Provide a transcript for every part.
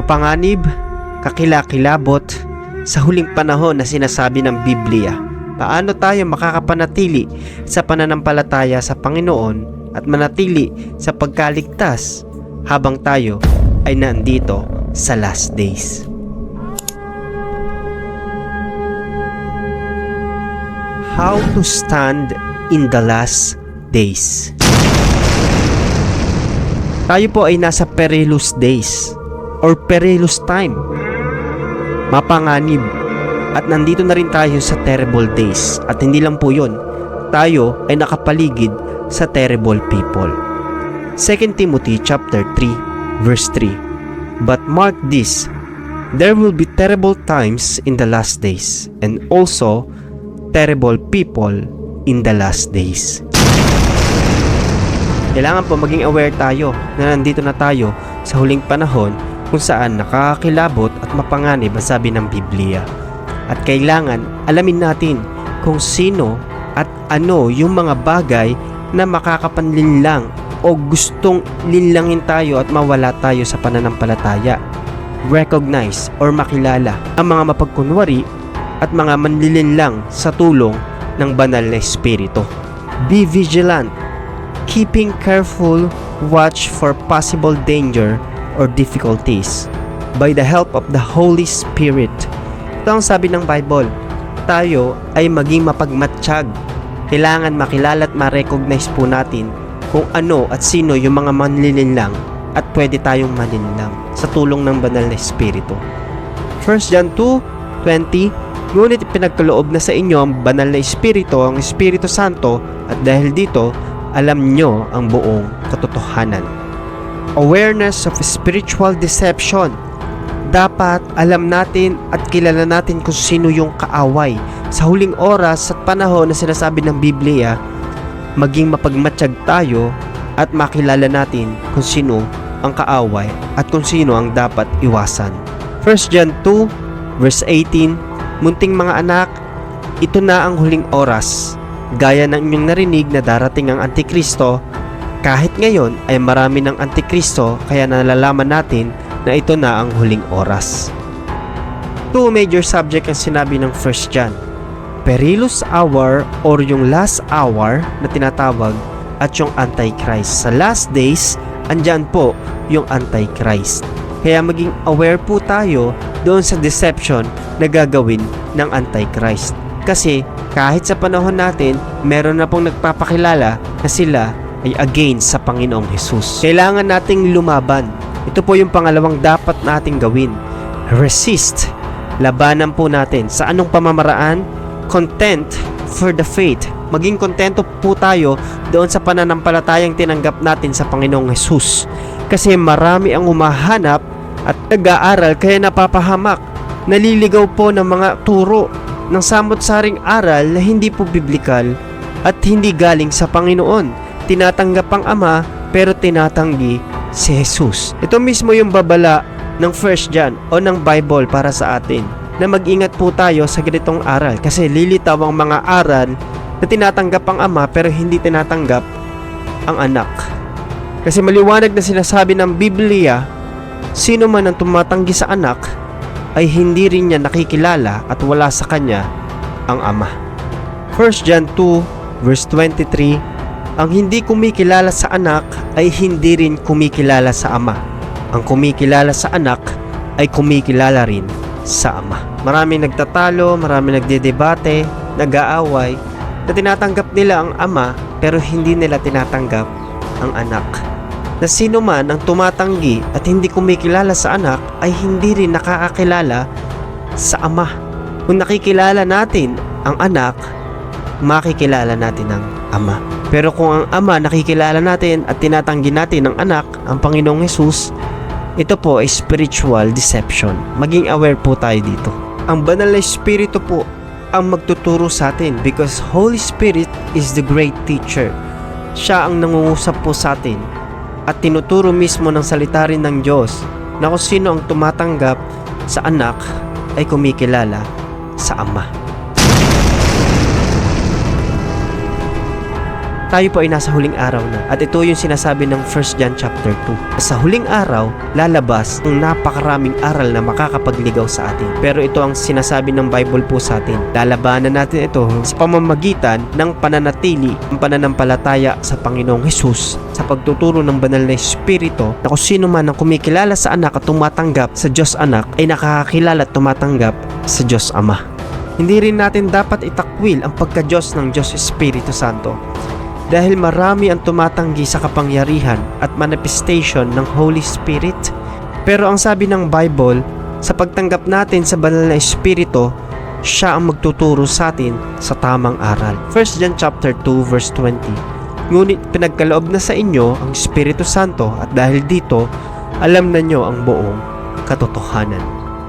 mapanganib, kakilakilabot sa huling panahon na sinasabi ng Biblia. Paano tayo makakapanatili sa pananampalataya sa Panginoon at manatili sa pagkaligtas habang tayo ay nandito sa last days. How to stand in the last days. Tayo po ay nasa perilous days or perilous time. Mapanganib. At nandito na rin tayo sa terrible days. At hindi lang po yun. Tayo ay nakapaligid sa terrible people. 2 Timothy chapter 3 verse 3 But mark this, there will be terrible times in the last days and also terrible people in the last days. Kailangan po maging aware tayo na nandito na tayo sa huling panahon kung saan nakakakilabot at mapanganib ang sabi ng Biblia. At kailangan alamin natin kung sino at ano yung mga bagay na makakapanlinlang o gustong linlangin tayo at mawala tayo sa pananampalataya. Recognize or makilala ang mga mapagkunwari at mga manlilinlang sa tulong ng banal na espiritu. Be vigilant keeping careful watch for possible danger or difficulties by the help of the Holy Spirit. Ito ang sabi ng Bible. Tayo ay maging mapagmatsyag. Kailangan makilala at ma-recognize po natin kung ano at sino yung mga manlilinlang at pwede tayong maninlang sa tulong ng banal na Espiritu. 1 John 2:20 Ngunit pinagkaloob na sa inyo ang banal na Espiritu, ang Espiritu Santo, at dahil dito, alam nyo ang buong katotohanan. Awareness of spiritual deception. Dapat alam natin at kilala natin kung sino yung kaaway. Sa huling oras at panahon na sinasabi ng Biblia, maging mapagmatsyag tayo at makilala natin kung sino ang kaaway at kung sino ang dapat iwasan. 1 John 2 verse 18 Munting mga anak, ito na ang huling oras Gaya ng inyong narinig na darating ang Antikristo, kahit ngayon ay marami ng Antikristo kaya nalalaman natin na ito na ang huling oras. Two major subject ang sinabi ng 1 John. Perilous hour or yung last hour na tinatawag at yung Antichrist. Sa last days, andyan po yung Antichrist. Kaya maging aware po tayo doon sa deception na gagawin ng Antichrist. Kasi kahit sa panahon natin, meron na pong nagpapakilala na sila ay against sa Panginoong Hesus. Kailangan nating lumaban. Ito po yung pangalawang dapat nating gawin. Resist. Labanan po natin. Sa anong pamamaraan? Content for the faith. Maging kontento po tayo doon sa pananampalatayang tinanggap natin sa Panginoong Hesus. Kasi marami ang humahanap at nag-aaral kaya napapahamak. Naliligaw po ng mga turo ng samot-saring aral na hindi po biblikal at hindi galing sa Panginoon. Tinatanggap ang Ama pero tinatanggi si Jesus. Ito mismo yung babala ng 1 John o ng Bible para sa atin na mag-ingat po tayo sa ganitong aral kasi lilitaw ang mga aral na tinatanggap ang Ama pero hindi tinatanggap ang anak. Kasi maliwanag na sinasabi ng Biblia, sino man ang tumatanggi sa anak ay hindi rin niya nakikilala at wala sa kanya ang Ama. 1 John 2 verse 23 Ang hindi kumikilala sa anak ay hindi rin kumikilala sa Ama. Ang kumikilala sa anak ay kumikilala rin sa Ama. Marami nagtatalo, marami nagdedebate, nag-aaway na tinatanggap nila ang Ama pero hindi nila tinatanggap ang anak na sino man ang tumatanggi at hindi kumikilala sa anak ay hindi rin nakakakilala sa ama. Kung nakikilala natin ang anak, makikilala natin ang ama. Pero kung ang ama nakikilala natin at tinatanggi natin ang anak, ang Panginoong Yesus, ito po ay spiritual deception. Maging aware po tayo dito. Ang banal na espiritu po ang magtuturo sa atin because Holy Spirit is the great teacher. Siya ang nangungusap po sa atin at tinuturo mismo ng salita rin ng Diyos na kung sino ang tumatanggap sa anak ay kumikilala sa ama. Tayo po ay nasa huling araw na at ito yung sinasabi ng 1 John chapter 2. Sa huling araw, lalabas ang napakaraming aral na makakapagligaw sa atin. Pero ito ang sinasabi ng Bible po sa atin. Lalabanan natin ito sa pamamagitan ng pananatili ng pananampalataya sa Panginoong Hesus sa pagtuturo ng banal na Espiritu na kung sino man ang kumikilala sa anak at tumatanggap sa Diyos anak ay nakakakilala at tumatanggap sa Diyos Ama. Hindi rin natin dapat itakwil ang pagka-Diyos ng Diyos Espiritu Santo dahil marami ang tumatanggi sa kapangyarihan at manifestation ng Holy Spirit. Pero ang sabi ng Bible, sa pagtanggap natin sa banal na Espiritu, siya ang magtuturo sa atin sa tamang aral. 1 John chapter 2 verse 20. Ngunit pinagkaloob na sa inyo ang Espiritu Santo at dahil dito, alam na nyo ang buong katotohanan.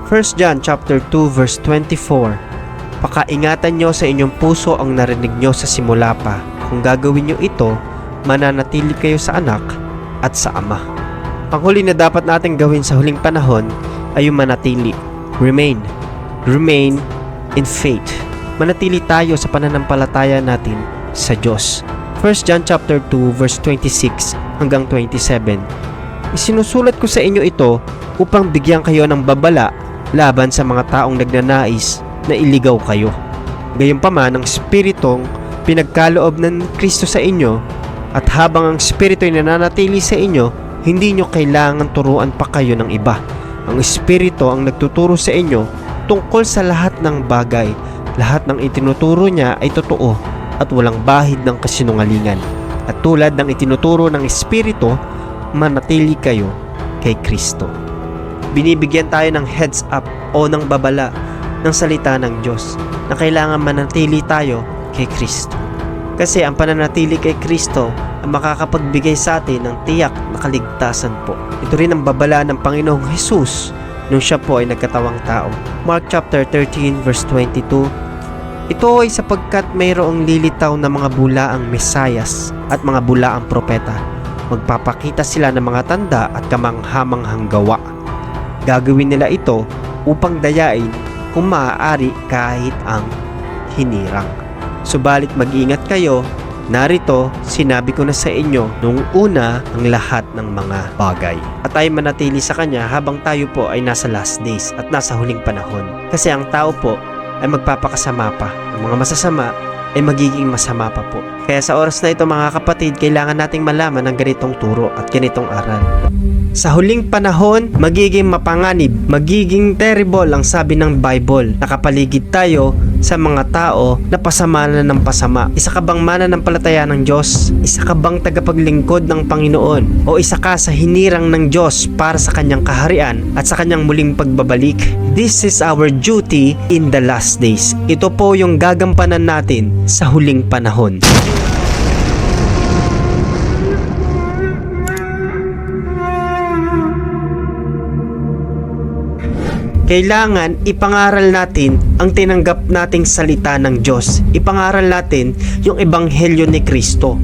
1 John chapter 2 verse 24. Pakaingatan nyo sa inyong puso ang narinig nyo sa simula pa. Kung gagawin nyo ito, mananatili kayo sa anak at sa ama. Panghuli na dapat natin gawin sa huling panahon ay yung manatili. Remain. Remain in faith. Manatili tayo sa pananampalataya natin sa Diyos. 1 John chapter 2 verse 26 hanggang 27. Isinusulat ko sa inyo ito upang bigyan kayo ng babala laban sa mga taong nagnanais na iligaw kayo. Gayunpaman ang Espiritong pinagkaloob ng Kristo sa inyo at habang ang Espiritu ay nananatili sa inyo, hindi nyo kailangan turuan pa kayo ng iba. Ang Espiritu ang nagtuturo sa inyo tungkol sa lahat ng bagay. Lahat ng itinuturo niya ay totoo at walang bahid ng kasinungalingan. At tulad ng itinuturo ng Espiritu, manatili kayo kay Kristo. Binibigyan tayo ng heads up o ng babala ng salita ng Diyos na kailangan manatili tayo kay Kristo. Kasi ang pananatili kay Kristo ang makakapagbigay sa atin ng tiyak na kaligtasan po. Ito rin ang babala ng Panginoong Jesus nung siya po ay nagkatawang tao. Mark chapter 13 verse 22 Ito ay sapagkat mayroong lilitaw na mga bulaang mesayas at mga bulaang propeta. Magpapakita sila ng mga tanda at kamanghamanghang gawa. Gagawin nila ito upang dayain kung maaari kahit ang hinirang. Subalit mag-ingat kayo, narito sinabi ko na sa inyo nung una ang lahat ng mga bagay. At tayo manatili sa Kanya habang tayo po ay nasa last days at nasa huling panahon. Kasi ang tao po ay magpapakasama pa. Ang mga masasama ay magiging masama pa po. Kaya sa oras na ito mga kapatid, kailangan nating malaman ang ganitong turo at ganitong aral. Sa huling panahon, magiging mapanganib, magiging terrible ang sabi ng Bible. Nakapaligid tayo sa mga tao na pasama na ng pasama. Isa ka bang mananampalataya ng Diyos? Isa ka bang tagapaglingkod ng Panginoon? O isa ka sa hinirang ng Diyos para sa kanyang kaharian at sa kanyang muling pagbabalik? This is our duty in the last days. Ito po yung gagampanan natin sa huling panahon. Kailangan ipangaral natin ang tinanggap nating salita ng Diyos. Ipangaral natin yung ebanghelyo ni Kristo.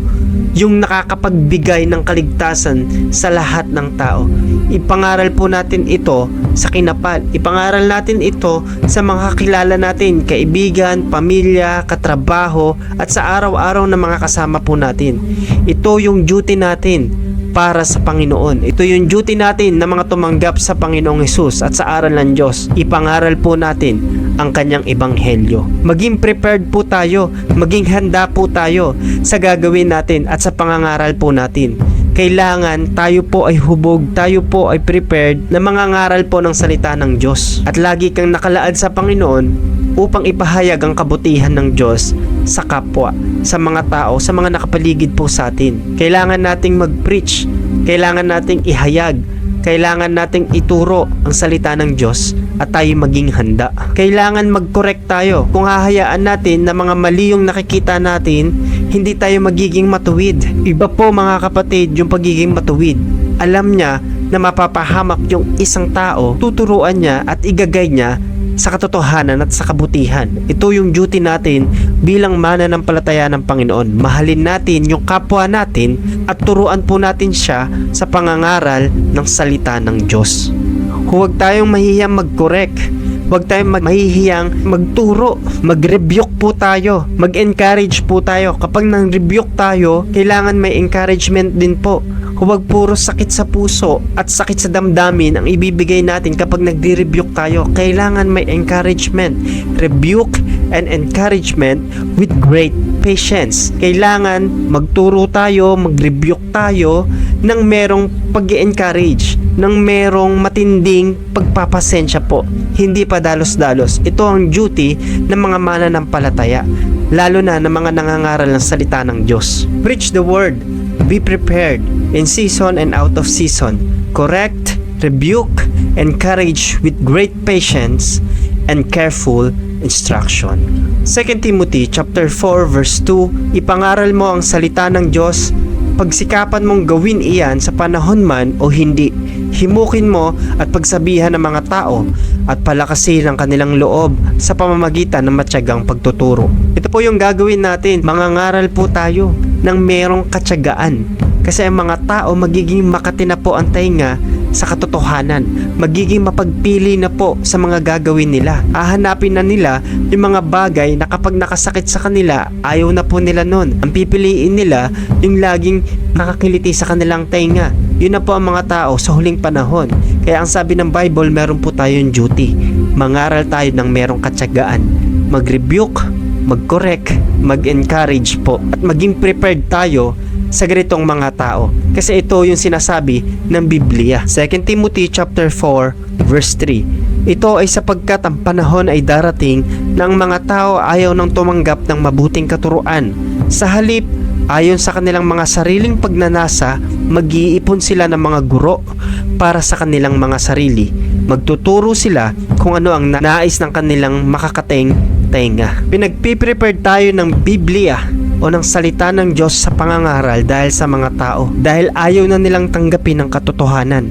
Yung nakakapagbigay ng kaligtasan sa lahat ng tao. Ipangaral po natin ito sa kinapal. Ipangaral natin ito sa mga kakilala natin, kaibigan, pamilya, katrabaho, at sa araw-araw na mga kasama po natin. Ito yung duty natin para sa Panginoon. Ito yung duty natin na mga tumanggap sa Panginoong Hesus at sa aral ng Diyos. Ipangaral po natin ang kanyang ebanghelyo. Maging prepared po tayo, maging handa po tayo sa gagawin natin at sa pangangaral po natin. Kailangan tayo po ay hubog, tayo po ay prepared na mangangaral po ng salita ng Diyos. At lagi kang nakalaad sa Panginoon upang ipahayag ang kabutihan ng Diyos sa kapwa, sa mga tao, sa mga nakapaligid po sa atin. Kailangan nating mag-preach, kailangan nating ihayag, kailangan nating ituro ang salita ng Diyos at tayo maging handa. Kailangan mag-correct tayo. Kung hahayaan natin na mga mali yung nakikita natin, hindi tayo magiging matuwid. Iba po mga kapatid yung pagiging matuwid. Alam niya na mapapahamak yung isang tao, tuturuan niya at igagay niya sa katotohanan at sa kabutihan. Ito yung duty natin bilang mananampalataya ng Panginoon. Mahalin natin yung kapwa natin at turuan po natin siya sa pangangaral ng salita ng Diyos. Huwag tayong mahihiyang mag-correct. Huwag tayong mag- mahihiyang magturo, mag-rebuke po tayo, mag-encourage po tayo. Kapag nang-rebuke tayo, kailangan may encouragement din po. Huwag puro sakit sa puso at sakit sa damdamin ang ibibigay natin kapag nagdi-rebuke tayo. Kailangan may encouragement. Rebuke and encouragement with great patience. Kailangan magturo tayo, mag-rebuke tayo ng merong pag encourage ng merong matinding pagpapasensya po. Hindi pa dalos-dalos. Ito ang duty ng mga mananampalataya. Lalo na ng mga nangangaral ng salita ng Diyos. Preach the word. Be prepared in season and out of season. Correct, rebuke, encourage with great patience and careful instruction. 2 Timothy chapter 4 verse 2, ipangaral mo ang salita ng Diyos, pagsikapan mong gawin iyan sa panahon man o hindi. Himukin mo at pagsabihan ng mga tao at palakasin ang kanilang loob sa pamamagitan ng matyagang pagtuturo. Ito po yung gagawin natin. Mangangaral po tayo ng merong katyagaan. Kasi ang mga tao magiging makati na po ang tainga sa katotohanan. Magiging mapagpili na po sa mga gagawin nila. Hahanapin na nila yung mga bagay na kapag nakasakit sa kanila, ayaw na po nila nun. Ang pipiliin nila yung laging nakakiliti sa kanilang tainga. Yun na po ang mga tao sa huling panahon. Kaya ang sabi ng Bible, meron po tayong duty. Mangaral tayo ng merong katsagaan. Mag-rebuke, mag-correct, mag-encourage po. At maging prepared tayo sa ganitong mga tao. Kasi ito yung sinasabi ng Biblia. 2 Timothy chapter 4 verse 3. Ito ay sapagkat ang panahon ay darating ng mga tao ayaw nang tumanggap ng mabuting katuruan. Sa halip, ayon sa kanilang mga sariling pagnanasa, mag-iipon sila ng mga guro para sa kanilang mga sarili. Magtuturo sila kung ano ang nais ng kanilang makakateng tenga. Pinagpiprepare tayo ng Biblia o ng salita ng Diyos sa pangangaral dahil sa mga tao. Dahil ayaw na nilang tanggapin ang katotohanan.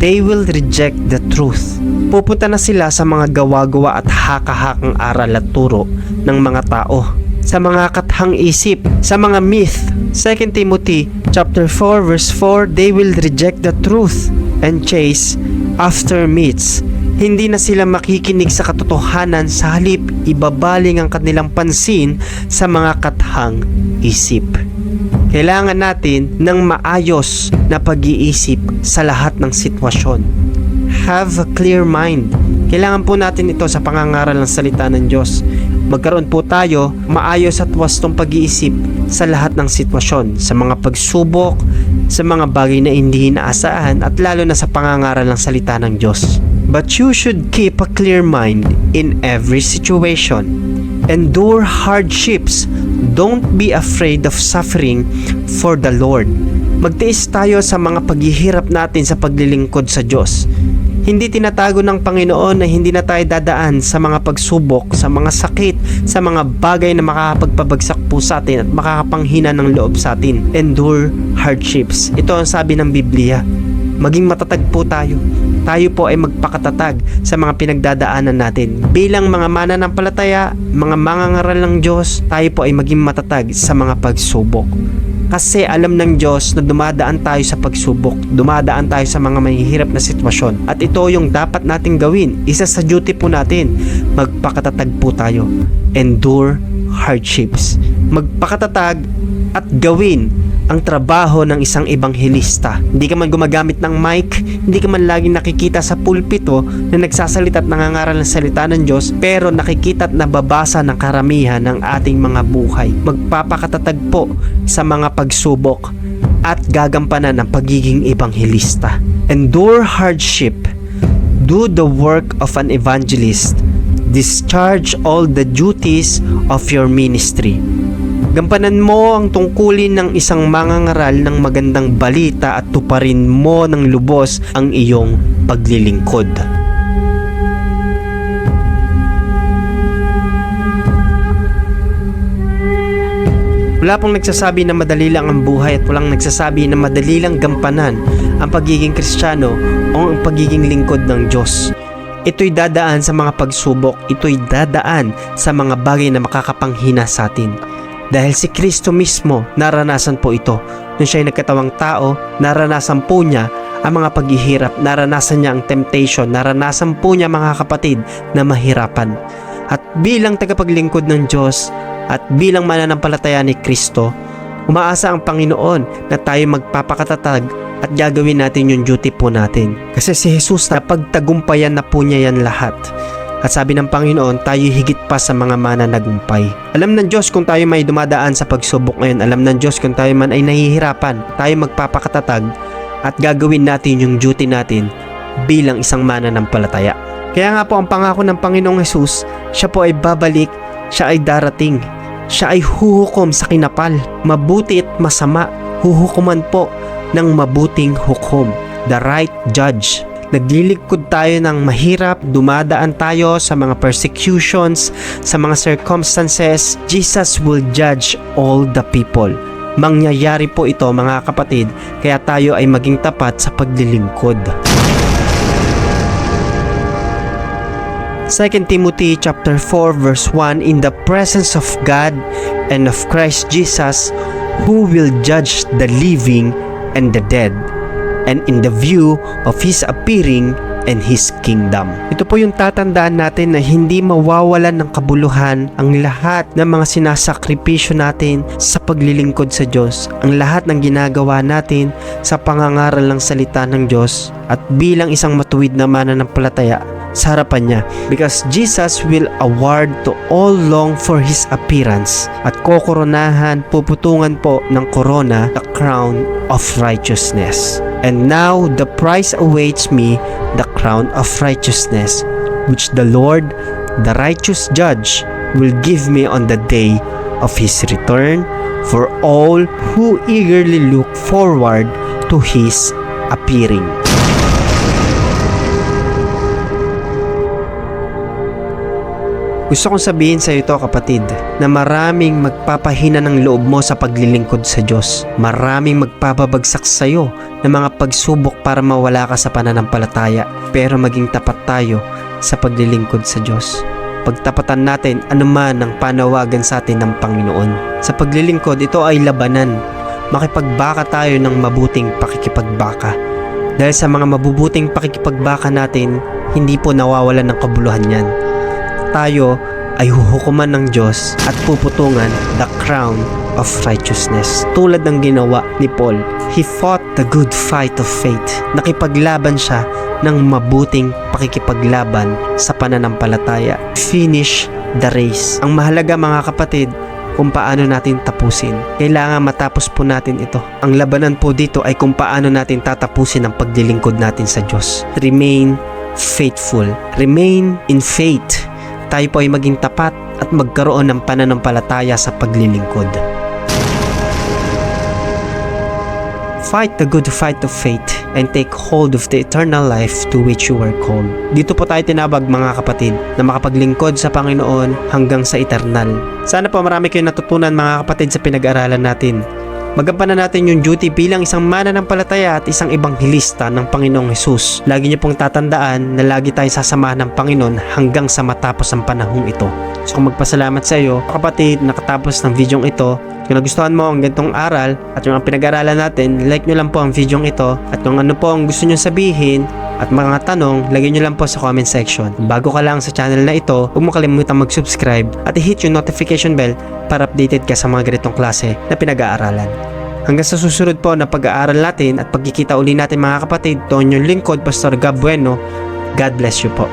They will reject the truth. Pupunta na sila sa mga gawa-gawa at haka-hakang aral at turo ng mga tao. Sa mga kathang isip, sa mga myth. 2 Timothy chapter 4 verse 4, they will reject the truth and chase after myths hindi na sila makikinig sa katotohanan sa halip ibabaling ang kanilang pansin sa mga kathang isip. Kailangan natin ng maayos na pag-iisip sa lahat ng sitwasyon. Have a clear mind. Kailangan po natin ito sa pangangaral ng salita ng Diyos. Magkaroon po tayo maayos at wastong pag-iisip sa lahat ng sitwasyon, sa mga pagsubok, sa mga bagay na hindi inaasahan at lalo na sa pangangaral ng salita ng Diyos. But you should keep a clear mind in every situation. Endure hardships. Don't be afraid of suffering for the Lord. Magtiis tayo sa mga paghihirap natin sa paglilingkod sa Diyos. Hindi tinatago ng Panginoon na hindi na tayo dadaan sa mga pagsubok, sa mga sakit, sa mga bagay na makakapagpabagsak po sa atin at makakapanghina ng loob sa atin. Endure hardships. Ito ang sabi ng Biblia. Maging matatag po tayo. Tayo po ay magpakatatag sa mga pinagdadaanan natin. Bilang mga mananampalataya, mga mangangaral ng Diyos, tayo po ay maging matatag sa mga pagsubok. Kasi alam ng Diyos na dumadaan tayo sa pagsubok, dumadaan tayo sa mga mahihirap na sitwasyon. At ito yung dapat nating gawin. Isa sa duty po natin, magpakatatag po tayo. Endure hardships. Magpakatatag at gawin ang trabaho ng isang ebanghelista. Hindi ka man gumagamit ng mic, hindi ka man laging nakikita sa pulpito na nagsasalita at nangangaral ng salita ng Diyos, pero nakikita at nababasa ng karamihan ng ating mga buhay. Magpapakatatag po sa mga pagsubok at gagampanan ang pagiging ebanghelista. Endure hardship. Do the work of an evangelist. Discharge all the duties of your ministry. Gampanan mo ang tungkulin ng isang mangangaral ng magandang balita at tuparin mo ng lubos ang iyong paglilingkod. Wala pong nagsasabi na madali lang ang buhay at walang nagsasabi na madali lang gampanan ang pagiging kristyano o ang pagiging lingkod ng Diyos. Ito'y dadaan sa mga pagsubok, ito'y dadaan sa mga bagay na makakapanghina sa atin. Dahil si Kristo mismo naranasan po ito. Nung siya'y nagkatawang tao, naranasan po niya ang mga paghihirap, naranasan niya ang temptation, naranasan po niya mga kapatid na mahirapan. At bilang tagapaglingkod ng Diyos at bilang mananampalataya ni Kristo, umaasa ang Panginoon na tayo magpapakatatag at gagawin natin yung duty po natin. Kasi si Jesus na pagtagumpayan na po niya yan lahat. At sabi ng Panginoon, tayo higit pa sa mga mananagumpay. Alam ng Diyos kung tayo may dumadaan sa pagsubok ngayon. Alam ng Diyos kung tayo man ay nahihirapan. Tayo magpapakatatag at gagawin natin yung duty natin bilang isang mananampalataya. Kaya nga po ang pangako ng Panginoong Jesus, siya po ay babalik, siya ay darating. Siya ay huhukom sa kinapal. Mabuti at masama, huhukuman po ng mabuting hukom. The right judge naglilingkod tayo ng mahirap, dumadaan tayo sa mga persecutions, sa mga circumstances, Jesus will judge all the people. Mangyayari po ito mga kapatid, kaya tayo ay maging tapat sa paglilingkod. 2 Timothy chapter 4 verse 1 In the presence of God and of Christ Jesus who will judge the living and the dead and in the view of His appearing and His kingdom. Ito po yung tatandaan natin na hindi mawawalan ng kabuluhan ang lahat ng mga sinasakripisyo natin sa paglilingkod sa Diyos. Ang lahat ng ginagawa natin sa pangangaral ng salita ng Diyos at bilang isang matuwid na mananampalataya sa harapan niya because Jesus will award to all long for His appearance at kokoronahan, puputungan po ng korona the crown of righteousness. And now the prize awaits me the crown of righteousness which the Lord, the righteous judge, will give me on the day of His return for all who eagerly look forward to His appearing. Gusto kong sabihin sa ito kapatid na maraming magpapahina ng loob mo sa paglilingkod sa Diyos. Maraming magpapabagsak sa iyo ng mga pagsubok para mawala ka sa pananampalataya. Pero maging tapat tayo sa paglilingkod sa Diyos. Pagtapatan natin anuman ang panawagan sa atin ng Panginoon. Sa paglilingkod, ito ay labanan. Makipagbaka tayo ng mabuting pakikipagbaka. Dahil sa mga mabubuting pakikipagbaka natin, hindi po nawawalan ng kabuluhan yan tayo ay huhukuman ng Diyos at puputungan the crown of righteousness. Tulad ng ginawa ni Paul, he fought the good fight of faith. Nakipaglaban siya ng mabuting pakikipaglaban sa pananampalataya. Finish the race. Ang mahalaga mga kapatid, kung paano natin tapusin. Kailangan matapos po natin ito. Ang labanan po dito ay kung paano natin tatapusin ang paglilingkod natin sa Diyos. Remain faithful. Remain in faith tayo po ay maging tapat at magkaroon ng pananampalataya sa paglilingkod. Fight the good fight of faith and take hold of the eternal life to which you were called. Dito po tayo tinabag mga kapatid na makapaglingkod sa Panginoon hanggang sa eternal. Sana po marami kayong natutunan mga kapatid sa pinag-aralan natin. Magampanan natin yung duty bilang isang mananampalataya at isang ibanghilista ng Panginoong Hesus. Lagi niyo pong tatandaan na lagi tayong sasamahan ng Panginoon hanggang sa matapos ang panahong ito. So kung magpasalamat sa iyo, kapatid, nakatapos ng video ito. Kung nagustuhan mo ang gantong aral at yung pinag-aralan natin, like nyo lang po ang video ito at kung ano po ang gusto nyo sabihin at mga tanong, lagay nyo lang po sa comment section. Bago ka lang sa channel na ito, huwag mo kalimutan mag-subscribe at i-hit yung notification bell para updated ka sa mga ganitong klase na pinag-aaralan. Hanggang sa susunod po na pag-aaral natin at pagkikita uli natin mga kapatid, to yung lingkod, Pastor Gab Bueno. God bless you po.